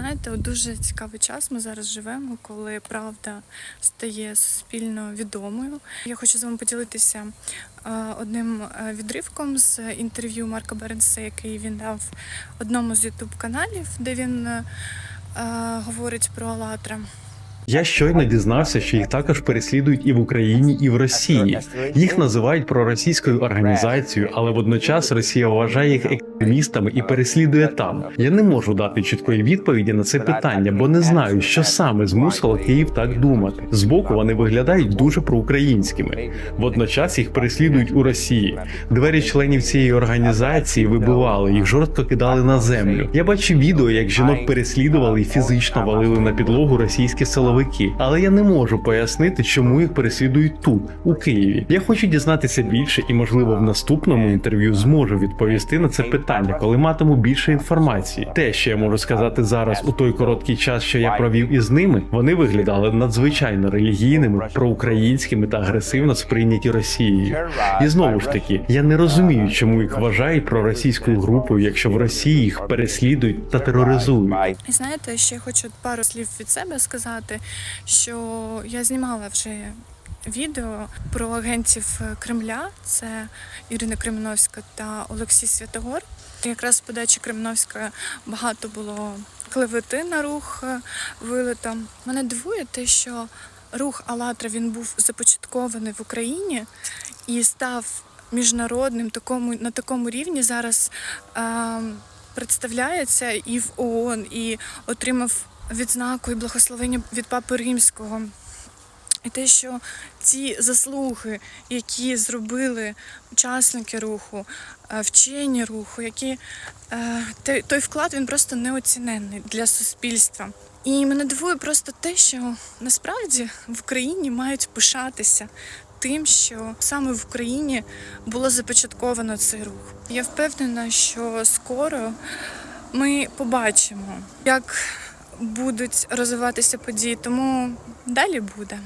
знаєте, от дуже цікавий час ми зараз живемо, коли правда стає суспільно відомою. Я хочу з вами поділитися е, одним е, відривком з інтерв'ю Марка Беренса, який він дав одному з ютуб каналів, де він е, говорить про Алатра. Я щойно дізнався, що їх також переслідують і в Україні, і в Росії. Їх називають проросійською організацією, але водночас Росія вважає їх екстремістами і переслідує там. Я не можу дати чіткої відповіді на це питання, бо не знаю, що саме змусило Київ так думати. Збоку вони виглядають дуже проукраїнськими. Водночас їх переслідують у Росії. Двері членів цієї організації вибивали, їх жорстко кидали на землю. Я бачив відео, як жінок переслідували і фізично валили на підлогу російські силовики, але я не можу пояснити, чому їх переслідують тут, у Києві. Я хочу дізнатися більше і, можливо, в наступному інтерв'ю зможу відповісти на це питання, коли матиму більше інформації. Те, що я можу сказати зараз у той короткий час, що я провів із ними, вони виглядали надзвичайно релігійними, проукраїнськими та агресивно сприйняті Росією. І знову ж таки, я не розумію, чому їх вважають проросійською групою, якщо в Росії їх переслідують та тероризують. І знаєте, ще хочу пару слів від себе сказати, що я знімала вже відео про агентів Кремля. Це Ірина Кременовська та Олексій Святогор. Якраз в подачі Кременовська багато було клевети на рух вилито. Мене дивує те, що рух АЛЛАТРА він був започаткований в Україні і став міжнародним такому на такому рівні зараз. Е, представляється і в ООН, і отримав відзнаку і благословення від Папи Римського. І те, що ці заслуги, які зробили учасники руху, е, вчені руху, які е, той- той вклад він просто неоціненний для суспільства. І мене дивує просто те, що насправді в Україні мають пишатися тим, що саме в Україні було започатковано цей рух. Я впевнена, що скоро ми побачимо, як будуть розвиватися події, тому далі буде.